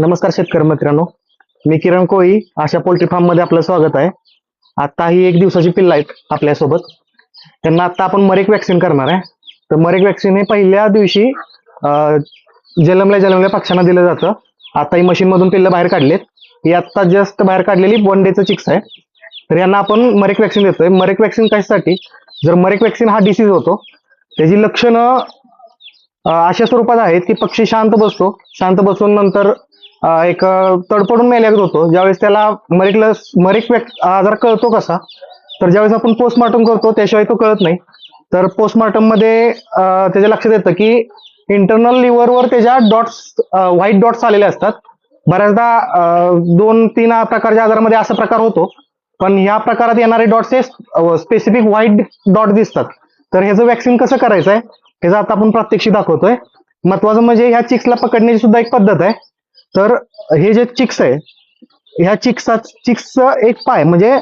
नमस्कार शेतकरी मित्रांनो. मी किरण कोळी आशा पोल्ट्री फार्ममध्ये आपलं स्वागत आहे. आता ही एक दिवसाची पिल्ल आहेत आपल्यासोबत. त्यांना आता आपण मरेक वॅक्सिन करणार आहे. तर मरेक वॅक्सिन हे पहिल्या दिवशी जलमल्या जन्मल्या जन्मल्या पक्ष्यांना दिलं जातं. आता ही मशीन मधून पिल्लं बाहेर काढलेत. ही आता जस्ट बाहेर काढलेली वन डेचं चिक्स आहे. तर यांना आपण मरेक वॅक्सिन देतोय. मरेक वॅक्सिन कशासाठी? जर मरेक वॅक्सिन हा डिसीज होतो त्याची लक्षणं अशा स्वरूपात आहेत की पक्षी शांत बसतो. शांत बसून नंतर एक तडपडून मेल्यागत होतो. ज्यावेळेस त्याला मरिकला मरिक व्यक्- आजार कळतो कसा तर ज्यावेळेस आपण पोस्टमार्टम करतो त्याशिवाय तो कळत नाही. तर पोस्टमार्टममध्ये त्याच्या लक्षात येतं की इंटरनल लिव्हरवर त्याच्या डॉट्स व्हाईट डॉट्स आलेले असतात. बऱ्याचदा दोन तीन प्रकारच्या आजारामध्ये असा प्रकार होतो. पण या प्रकारात येणारे डॉट्स हे स्पेसिफिक व्हाईट डॉट दिसतात. तर ह्याचं वॅक्सिन कसं करायचं आहे ह्याचं आता आपण प्रात्यक्षिक दाखवतोय. महत्वाचं म्हणजे ह्या चिक्सला पकडण्याची सुद्धा एक पद्धत आहे. तर हे जे चिक्स आहे ह्या चिक्सा चिक्सचं एक पाय म्हणजे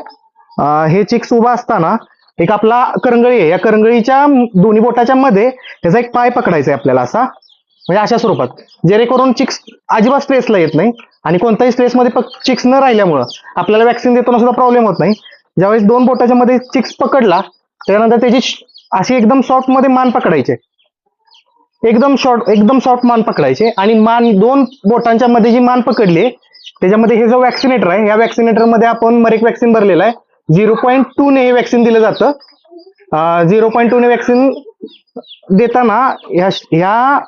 हे चिक्स उभा असताना एक आपला करंगळी आहे. या करंगळीच्या दोन्ही बोटाच्या मध्ये त्याचा एक पाय पकडायचा आहे आपल्याला असा. म्हणजे अशा स्वरूपात. जेणेकरून चिक्स अजिबात स्ट्रेसला येत नाही आणि कोणत्याही स्ट्रेसमध्ये चिक्स न राहिल्यामुळं आपल्याला वॅक्सिन देताना सुद्धा प्रॉब्लेम होत नाही. ज्यावेळेस दोन बोटाच्या मध्ये चिक्स पकडला त्यानंतर त्याची अशी एकदम सॉफ्टमध्ये मान पकडायचे एकदम शॉर्ट एकदम सॉफ्ट मान पकडायचे आणि मान दोन बोटांच्या मध्ये जी मान पकडली त्याच्यामध्ये हे जो वॅक्सिनेटर आहे या वॅक्सिनेटरमध्ये आपण मरेक वॅक्सिन भरलेलं आहे. झिरो पॉईंट टू ने हे वॅक्सिन दिलं जातं. झिरो पॉईंट टू ने वॅक्सिन देताना ह्या ह्या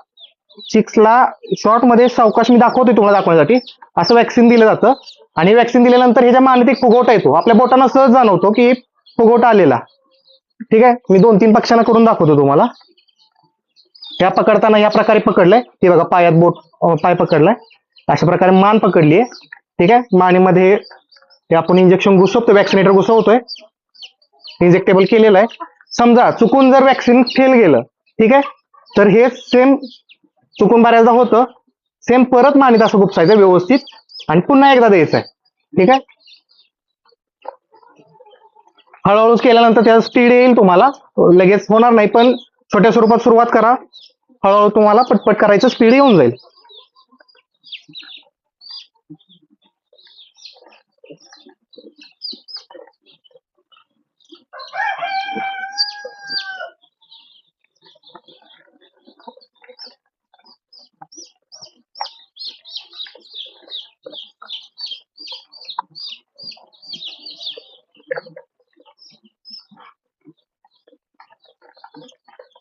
चिक्सला शॉर्टमध्ये सावकाश मी दाखवतोय तुम्हाला दाखवण्यासाठी. असं वॅक्सिन दिलं जातं. आणि वॅक्सिन दिल्यानंतर ह्याच्या मानेत एक फुगवटा येतो आपल्या बोटांना सहज जाणवतो की फुगवटा आलेला. ठीक आहे? मी दोन तीन पक्षांना करून दाखवतो तुम्हाला. ह्या पकडताना या प्रकारे पकडलंय. हे बघा पायात बोट पाय पकडलाय. अशा प्रकारे मान पकडली आहे. ठीक आहे? मानेमध्ये हे आपण इंजेक्शन घुसवतो वॅक्सिनेटर घुसवतोय. इंजेक्टेबल केलेलं आहे. समजा चुकून जर वॅक्सिन फेल गेलं ठीक आहे? तर हे सेम चुकून बऱ्याचदा होतं. सेम परत मानेत असं गुपसायचं व्यवस्थित. आणि पुन्हा एकदा द्यायचं आहे ठीक आहे? हळूहळू केल्यानंतर त्याचा स्पीड येईल तुम्हाला. लगेच होणार नाही पण छोट्या स्वरूपात सुरुवात करा. हळूहळू तुम्हाला पटपट करायचं स्पीड येऊन जाईल.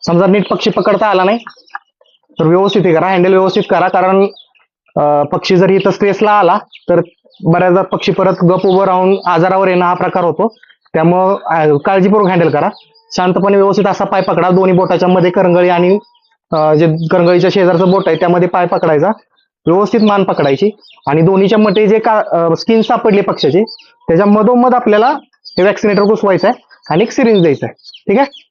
समजा नीट पक्षी पकडता आला नाही तर व्यवस्थित हे करा हँडल व्यवस्थित करा कारण पक्षी जर इथं स्ट्रेसला आला तर बऱ्याचदा पक्षी परत गप उभं राहून आजारावर येणं हा प्रकार होतो. त्यामुळं काळजीपूर्वक हँडल करा. शांतपणे व्यवस्थित असा पाय पकडा दोन्ही बोटाच्या मध्ये करंगळी आणि जे करंगळीच्या शेजारचं बोट आहे त्यामध्ये पाय पकडायचा. व्यवस्थित मान पकडायची. आणि दोन्हीच्या मध्ये जे का स्किन सापडली पक्षाची त्याच्या मधोमध आपल्याला हे वॅक्सिनेटर घुसवायचं आहे आणि एक सिरिंज द्यायचं आहे ठीक आहे?